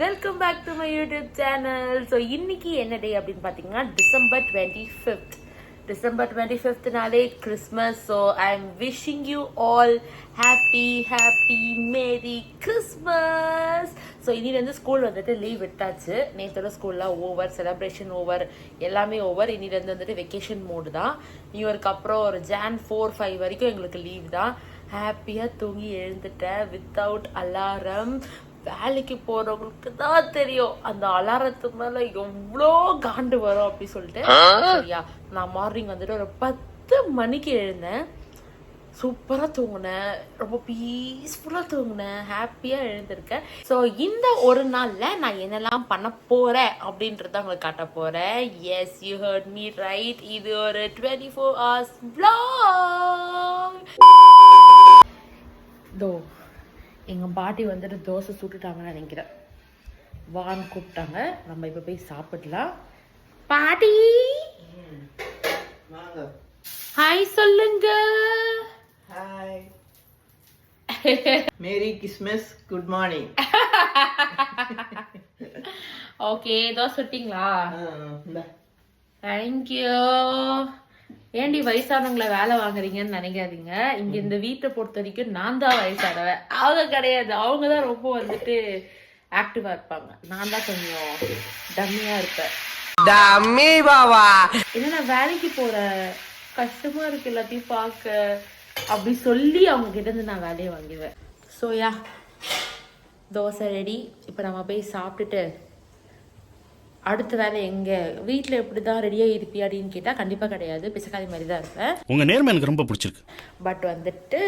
Welcome back to my YouTube channel so இன்னைக்கு என்ன day அப்படின்னு பார்த்தீங்கன்னா December twenty fifth December twenty ஃபிஃப்த்னாலே Christmas so I am wishing you all happy happy merry Christmas so இனிலேருந்து school வந்துட்டு leave விட்டாச்சு. நேற்றோட ஸ்கூல்லாம் over celebration over எல்லாமே over இனிலேருந்து வந்துட்டு வெக்கேஷன் மோடு தான். நியூ இயர்க்கு அப்புறம் ஒரு ஜான் ஃபோர் ஃபைவ் வரைக்கும் எங்களுக்கு லீவ் தான். ஹாப்பியாக தூங்கி எழுந்துட்டேன் வித்தவுட் அலாரம் வேலைக்கு போறவங்களுக்கு தான் தெரியும். அந்த அலாரத்து மேல எவ்வளோ காண்டு வரும் அப்படி சொல்லிட்டு. சரியா? நான் மார்னிங் வந்துட்டு ஒரு பத்து மணிக்கு எழுந்தேன். சூப்பராக தூங்கினேன். ரொம்ப பீஸ்ஃபுல்லாக தூங்கினேன். ஹாப்பியாக எழுந்திருக்கேன். ஸோ இந்த ஒரு நாளில் நான் என்னெல்லாம் பண்ண போகிறேன் அப்படின்றத உங்களுக்கு காட்ட போகிறேன் yes you heard me right இது ஒரு டுவெண்ட்டி ஃபோர் ஹவர்ஸ் vlog. தோ எங்கள் பாட்டி வந்துட்டு தோசை சுட்டுட்டாங்கன்னு நினைக்கிறேன். வான்னு கூப்பிட்டாங்க. நம்ம இப்போ போய் சாப்பிடலாம். பாட்டி! ஹாய் சொல்லுங்க. Hi merry Christmas good morning okay dosa சுட்டிங்களா? Thank you ஏண்டி வயசானவங்கள வேலை வாங்குறீங்கன்னு நினைக்காதீங்க. இங்க இந்த வீட்டை பொறுத்த வரைக்கும் நான் தான் வயசானவன். அவங்க கிடையாது. அவங்க தான் ரொம்ப வந்துட்டு ஆக்டிவா இருப்பாங்க. நான் தான் கொஞ்சம் டம்மியா இருப்பேன். டம்மி பாவா. ஏன்னா நான் வேலைக்கு போற? கஷ்டமா இருக்கு எல்லாத்தையும் பார்க்க. அப்படி சொல்லி அவங்க கிட்ட இருந்து நான் வேலையை வாங்கிடுவேன். ஸோ யா தோசை ரெடி இப்போ நம்ம போய் சாப்பிட்டுட்டு அடுத்த வேலை எங்க? வீட்டில் எப்படி தான் ரெடியாக இருப்பியா அப்படின்னு கேட்டால் கண்டிப்பாக கிடையாது. பிசக்காதி மாதிரி தான் இருப்பேன். உங்க நேர்மை எனக்கு ரொம்ப பிடிச்சிருக்கு. பட் வந்துட்டு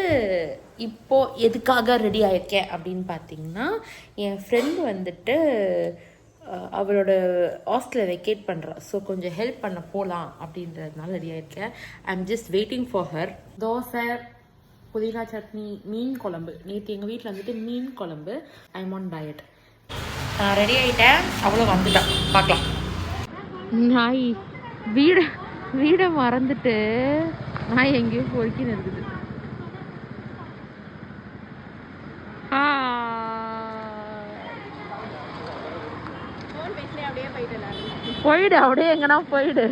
இப்போ எதுக்காக ரெடி ஆயிருக்கேன் அப்படின்னு பார்த்தீங்கன்னா என் ஃப்ரெண்ட் வந்துட்டு அஹ், அவளோட ஹாஸ்டலில் வெக்கேட் பண்ணுறா ஸோ கொஞ்சம் ஹெல்ப் பண்ண போகலாம் அப்படின்றதுனால ready ஆயிருக்கேன். I am just waiting for her dosa புதினா சட்னி மீன் குழம்பு. நேற்று எங்கள் வீட்டில் வந்துட்டு மீன் குழம்பு. ஐ எம் ஆன் டயட் நான் ரெடி ஆகிட்டேன் அவ்வளோ வந்துட்டேன் பார்க்கலாம். நாய் வீடு வீடை மறந்துட்டு நாய் எங்கேயோ பொறுக்கின்னு இருக்குது. போயிடு அப்படியே எங்கன்னா போயிடு.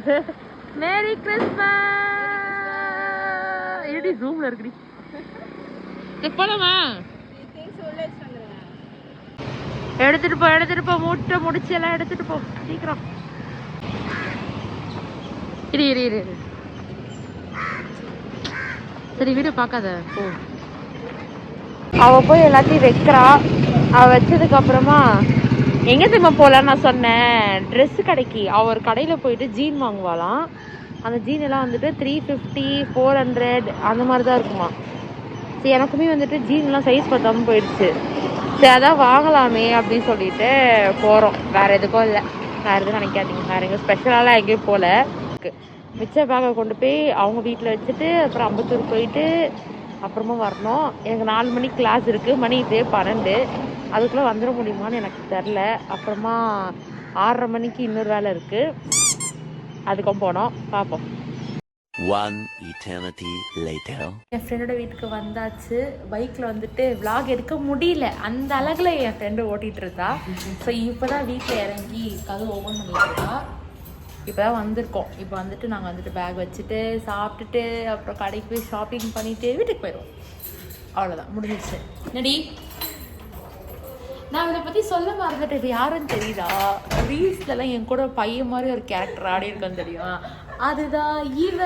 Merry Christmas. எப்படி ரூம்ல இருக்குடி. போலாமா? எடுத்துட்டு போ எடுத்துட்டு போ மூட்டை முடிச்சு எல்லாம் எடுத்துட்டு போ சீக்கிரம். இரு இரு இரு சரி வீடியோ பார்க்காத போ. அவ போய் எல்லாத்தையும் வைக்கிறா. அவ வச்சதுக்கு அப்புறமா எங்க திரும்ப போலான்னு நான் சொன்னேன். ட்ரெஸ் கடைக்கு. அவ ஒரு கடையில போயிட்டு ஜீன் வாங்குவாளாம். அந்த ஜீன் எல்லாம் வந்துட்டு த்ரீ ஃபிஃப்டி ஃபோர் ஹண்ட்ரட் அந்த மாதிரி தான் இருக்குமா. சரி எனக்குமே வந்துட்டு ஜீன்லாம் சைஸ் பத்தாம போயிடுச்சு. சரி அதான் வாங்கலாமே அப்படின்னு சொல்லிட்டு போகிறோம் வேற எதுக்கும் இல்லை. வேற எதுவும் நினைக்காதீங்க. வேற எங்கே ஸ்பெஷலாலாம் எங்கேயும் போகல மிச்ச பேக்கை கொண்டு போய் அவங்க வீட்டில் வச்சுட்டு அப்புறம் அம்பத்தூர் போயிட்டு அப்புறமா வரணும். எனக்கு நாலு மணிக்கு கிளாஸ் இருக்குது மணி இதே பன்னெண்டு. அதுக்குள்ளே வந்துட முடியுமான்னு எனக்கு தெரில அப்புறமா ஆறரை மணிக்கு இன்னொரு வேலை இருக்குது அதுக்கும் போனோம். பார்ப்போம் One eternity later. என் ஃப்ரெண்டோட வீட்டுக்கு வந்தாச்சு. பைக்கில் வந்துட்டு vlog எடுக்க முடியல. அந்த அழகில் என் ஃப்ரெண்டு ஓட்டிகிட்டு இருந்தா ஸோ இப்போ தான் வீட்டில் இறங்கி கதவு ஓப்பன் பண்ணிட்டு இப்போ தான் வந்திருக்கோம். இப்போ வந்துட்டு நாங்கள் வந்துட்டு பேக் வச்சுட்டு சாப்பிட்டுட்டு அப்புறம் கடைக்கு போய் ஷாப்பிங் பண்ணிட்டு வீட்டுக்கு போயிடுவோம் அவ்வளோதான் முடிஞ்சிடுச்சு நடி நான் இதை பற்றி சொல்ல மறந்துட்டேன். இது யாருன்னு தெரியுதா? ரீல்ஸ்லலாம் என் கூட பையன் மாதிரி ஒரு கேரக்டர் ஆடி இருக்கேன்னு தெரியுமா? அதுதான் இவ.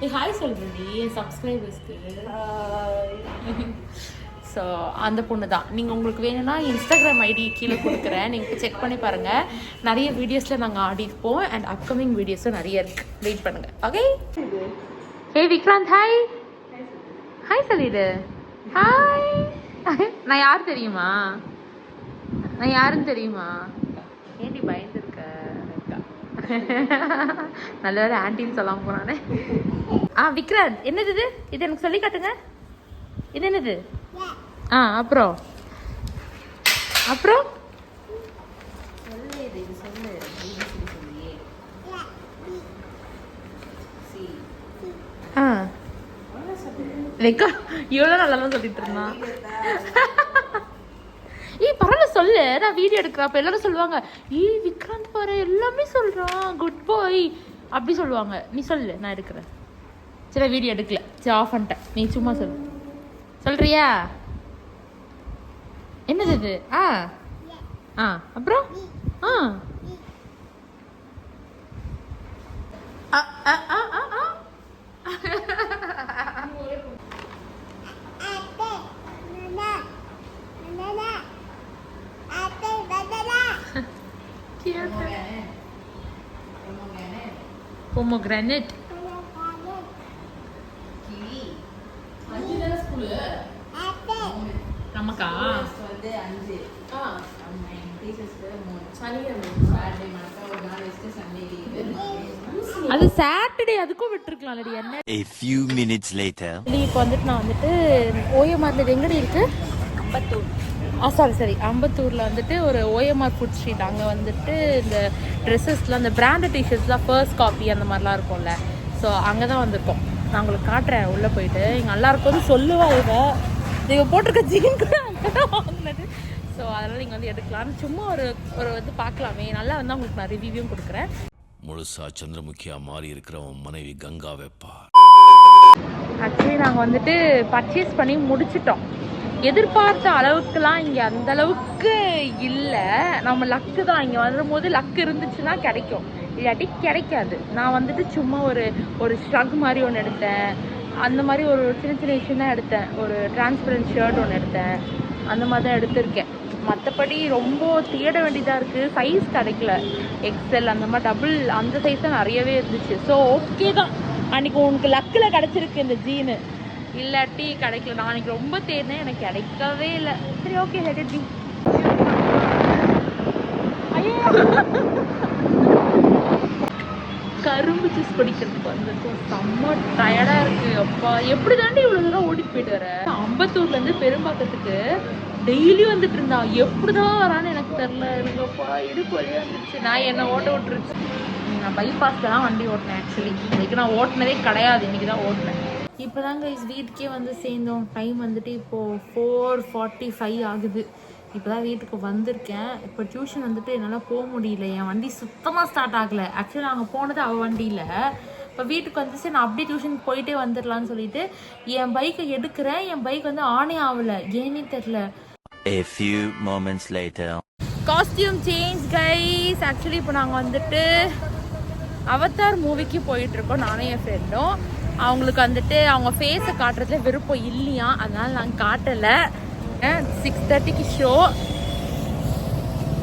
நீ ஹாய் சொல்றீ என் சப்ஸ்கிரைபர்ஸ்க்கு ஸோ அந்த பொண்ணு தான் நீங்கள் உங்களுக்கு வேணும்னா இன்ஸ்டாகிராம் ஐடி கீழே கொடுக்குறேன். நீங்கள் செக் பண்ணி பாருங்கள் நிறைய வீடியோஸில் நாங்கள் ஆடிப்போம் அண்ட் அப்கமிங் வீடியோஸும் நிறைய இருக்கு. வெயிட் பண்ணுங்கள் okay hey Vikrant hi hi சொல்லிடு ஹாய் நான் யார் தெரியுமா? நான் யாருன்னு தெரியுமா? ஏண்டி பயந்து நல்ல வேலை ஆன்டின்னு சொல்லாம போனானே. ஆ விக்ராந்த் என்னது இது? இது எனக்கு சொல்லி காட்டுங்க. இது என்னது? ஆ அப்புறம்? அப்புறம்? ஆ. வெக்கா இவ்வளோ நல்லா சொல்லிட்டு இருந்தான் ஏய் பரவாயில்ல நான் வீடியோ எடுக்கிறேன் எல்லாரும் சொல்லுவாங்க ஈ பாரு எல்லாமே சொல்கிறான் குட் பாய் அப்படி சொல்லுவாங்க. நீ சொல்லு நான் எடுக்கிறேன். சில வீடியோ எடுக்கல. சரி ஆஃப் பண்ணிட்டேன். நீ சும்மா சொல்லு. சொல்றியா? என்னது இது? ஆ. ஆ அப்புறம்? ஆ ஆ, ஆ, ஆ, ஆ, ஆ. Cute. Pomegranate. நமக்கா வந்து அஞ்சு அது சாட்டர்டே அதுக்கும் விட்டுருக்கலாம்லடி என்ன? A few minutes later. இப்போ வந்துட்டு நான் வந்துட்டு ஓஎம்ஆர்ல எங்கடி இருக்கு? அம்பத்தூர் ஆ சாரி சாரி அம்பத்தூரில் வந்துட்டு ஒரு ஓஎம்ஆர் ஃபுட் ஸ்ட்ரீட் அங்கே வந்துட்டு இந்த ட்ரெஸ்ஸஸ்லாம் இந்த பிராண்டட் டிஷர்ட்ஸ்லாம் ஃபர்ஸ்ட் காப்பி அந்த மாதிரிலாம் இருக்கும்ல. ஸோ அங்கே தான் வந்திருக்கோம். நான் உங்களுக்கு காட்டுறேன். உள்ளே போயிட்டு. இங்கே நல்லா இருக்கும்னு சொல்லுவா இவ. இவ போட்டிருக்க ஜீன் கூட அங்கே தான் வாங்கினது. ஸோ அதனால் நீங்கள் வந்து எடுக்கலாம்னு சும்மா ஒரு ஒரு வந்து பார்க்கலாமே. நல்லா வந்து உங்களுக்கு நான் ரிவ்யூவும் கொடுக்குறேன். முழுசா சந்திரமுகியா மாறி இருக்கிற உன் மனைவி கங்கா வெப்பா. ஆக்சுவலி நாங்கள் வந்துட்டு பர்ச்சேஸ் பண்ணி முடிச்சிட்டோம். எதிர்பார்த்த அளவுக்குலாம் இங்கே அந்த அளவுக்கு இல்லை. நம்ம லக்கு தான். இங்கே வரும்போது லக்கு இருந்துச்சுன்னா கிடைக்கும். இல்லாட்டி கிடைக்காது. நான் வந்துட்டு சும்மா ஒரு ஒரு ஸ்ட்ரக் மாதிரி ஒன்று எடுத்தேன். அந்த மாதிரி ஒரு சின்ன சின்ன விஷயம் தான் எடுத்தேன். ஒரு டிரான்ஸ்பரண்ட் ஷர்ட் ஒன்று எடுத்தேன். அந்த மாதிரி தான் எடுத்திருக்கேன். மற்றபடி ரொம்ப தேட வேண்டியதாக இருக்குது சைஸ் கிடைக்கல. எக்ஸல் அந்த மாதிரி டபுள் அந்த சைஸ் தான் நிறையவே இருந்துச்சு. ஸோ ஓகே தான். அன்றைக்கி உனக்கு லக்கில் கிடச்சிருக்கு இந்த ஜீனு இல்லாட்டி கிடைக்கல. நான் அன்னைக்கு ரொம்ப தேடினேன். எனக்கு கிடைக்கவே இல்லை. சரி ஓகே லெட் பி கரும்பு ஜூஸ் குடிக்கிறதுக்கு வந்திருக்கோம் செம்ம டயர்டாக இருக்கு. அப்பா எப்படி தாண்டி இவ்வளோ தூரம் ஓடிட்டு போயிட்டு வர? அம்பத்தூர்லேருந்து பெரும்பாக்கத்துக்கு டெய்லி வந்துட்டு இருந்தா. எப்படிதான் வரான்னு எனக்கு தெரில எனக்கு இடுப்பு வழியாக நான் என்னை ஓட்ட விட்டுருச்சு. நான் பைபாஸில் தான் வண்டி ஓட்டினேன் ஆக்சுவலி இன்னைக்கு நான் ஓட்டினதே கிடையாது. இன்னைக்கு தான் ஓட்டினேன். இப்போ தாங்க வீட்டுக்கே வந்து சேர்ந்தோம். டைம் வந்துட்டு இப்போது ஃபோர் ஃபார்ட்டி ஃபைவ் ஆகுது. இப்போ தான் வீட்டுக்கு வந்திருக்கேன். இப்போ டியூஷன் வந்துட்டு என்னால் போக முடியல. என் வண்டி சுத்தமாக ஸ்டார்ட் ஆகலை. ஆக்சுவலி நாங்கள் போனது அவள் வண்டியில். இப்போ வீட்டுக்கு வந்துச்சு. நான் அப்படியே டியூஷன் போயிட்டே வந்துடலான்னு சொல்லிட்டு என் பைக்கை எடுக்கிறேன். என் பைக் வந்து ஆனே ஆகலை. ஏன்னே தெரில A few moments later. Costume change guys actually இப்போ நாங்கள் வந்துட்டு அவதார் மூவிக்கு போயிட்டு இருக்கோம். நானும் என் ஃப்ரெண்டும் அவங்களுக்கு வந்துட்டு அவங்க ஃபேஸை காட்டுறதுல விருப்பம் இல்லையா? அதனால நாங்கள் காட்டலை. சிக்ஸ் தேர்ட்டிக்கு ஷோ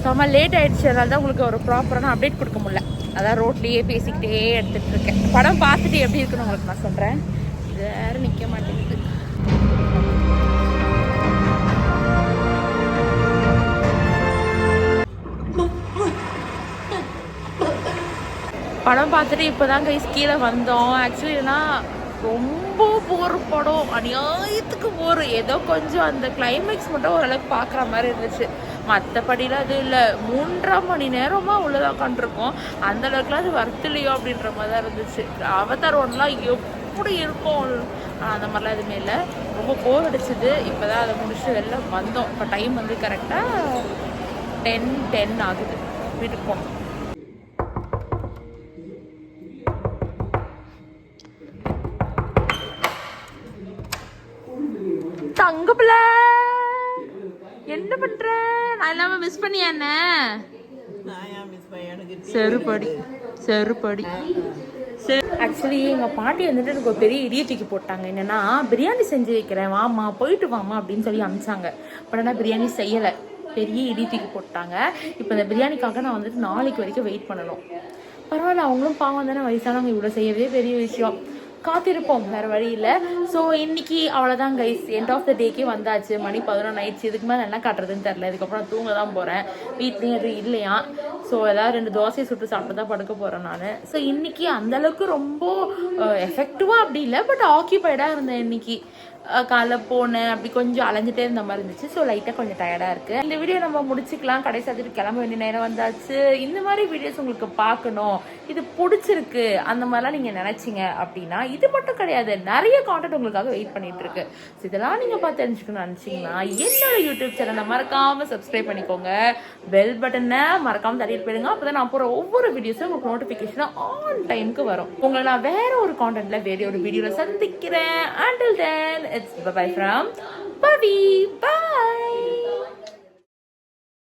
செம்ம லேட் ஆகிடுச்சு அதனால தான் உங்களுக்கு ஒரு ப்ராப்பரான அப்டேட் கொடுக்க முடியல. அதான் ரோட்லேயே பேசிக்கிட்டே எடுத்துகிட்டு இருக்கேன். படம் பார்த்துட்டு எப்படி இருக்குன்னு உங்களுக்கு நான் சொல்கிறேன் வேறு வேற நிற்க மாட்டேங்குது. படம் பார்த்துட்டு இப்போ தான் கைஸ் கீழே வந்தோம். ஆக்சுவலினா ரொம்ப போர் படம். அநியாயத்துக்கு போர் ஏதோ கொஞ்சம் அந்த கிளைமேக்ஸ் மட்டும் ஓரளவுக்கு பார்க்குற மாதிரி இருந்துச்சு. மற்றபடிலாம் அது இல்லை. மூன்றரை மணி நேரமாக உள்ளதாக உட்காந்துருக்கோம் அந்த அளவுக்குலாம் அது வர்த்திலையோ அப்படின்ற மாதிரி தான் இருந்துச்சு. அவதார் ஒன்லாம் எப்படி இருக்கும்? அந்த மாதிரிலாம் எதுவுமே இல்லை. ரொம்ப போர் அடிச்சுது. இப்போ தான் அதை முடிச்சுட்டு வெளில வந்தோம். இப்போ டைம் வந்து கரெக்டாக டென் டென் ஆகுது. வீட்டுக்கு என்ன பண்ற? நான் இல்லாம மிஸ் பண்ணியா என்ன? செருப்படி செருப்படி. ஆக்சுவலி எங்கள் பாட்டி வந்துட்டு எனக்கு ஒரு பெரிய இடிய தூக்கி போட்டாங்க. என்னன்னா பிரியாணி செஞ்சு வைக்கிறேன் வாமா போயிட்டு வாமா அப்படின்னு சொல்லி அனுப்பிச்சாங்க பட் ஆனால் பிரியாணி செய்யலை. பெரிய இடி தூக்கி போட்டாங்க. இப்போ இந்த பிரியாணிக்காக நான் வந்துட்டு நாளைக்கு வரைக்கும் வெயிட் பண்ணணும். பரவாயில்ல அவங்களும் பாவம் தானே வயசானவங்க இவ்வளோ செய்யவே பெரிய விஷயம். காத்திருப்போம் வேற வழி இல்லை ஸோ இன்னைக்கு அவ்வளோதான் கைஸ் எண்ட் ஆஃப் த டேக்கே வந்தாச்சு. மணி பதினொன்று ஆயிடுச்சு. இதுக்கு மேலே என்ன காட்டுறதுன்னு தெரில இதுக்கப்புறம் தூங்க தான் போகிறேன் வீட்லேயும் எதுவும் இல்லையா? ஸோ எதாவது ரெண்டு தோசையை சுட்டு சாப்பிட்டு தான் படுக்க போகிறேன் நான். ஸோ இன்னைக்கு அந்தளவுக்கு ரொம்ப uh, எஃபெக்டிவாக அப்படி இல்லை. பட் ஆக்கியபைடாக இருந்தேன் இன்னைக்கு. காலைல போனேன். அப்படி கொஞ்சம் அலைஞ்சிட்டே இருந்த மாதிரி இருந்துச்சு. ஸோ லைட்டாக கொஞ்சம் டயர்டாக இருக்குது இந்த வீடியோ நம்ம முடிச்சுக்கலாம். கடைசி அதில் கிளம்ப வேண்டிய நேரம் வந்தாச்சு. இந்த மாதிரி வீடியோஸ் உங்களுக்கு பார்க்கணும். இது பிடிச்சிருக்கு. அந்த மாதிரிலாம் நீங்கள் நினச்சிங்க அப்படின்னா இது மட்டும் கிடையாது. நிறைய கான்டென்ட் உங்களுக்காக வெயிட் பண்ணிட்டு இருக்கு. ஸோ இதெல்லாம் நீங்கள் பார்த்து தெரிஞ்சுக்கணும்னு நினச்சிங்கன்னா என்னோட யூடியூப் சேனலை மறக்காமல் சப்ஸ்கிரைப் பண்ணிக்கோங்க. பெல் பட்டனை மறக்காமல் தட்டிட்டு போயிடுங்க அப்போ தான் நான் போகிற ஒவ்வொரு வீடியோஸும் உங்களுக்கு நோட்டிஃபிகேஷன் ஆன் டைமுக்கு வரும். உங்களை நான் வேற ஒரு கான்டென்ட்டில் வேற ஒரு வீடியோவில் சந்திக்கிறேன். ஆண்டில் தென் It's bye-bye from Bobby. Bye!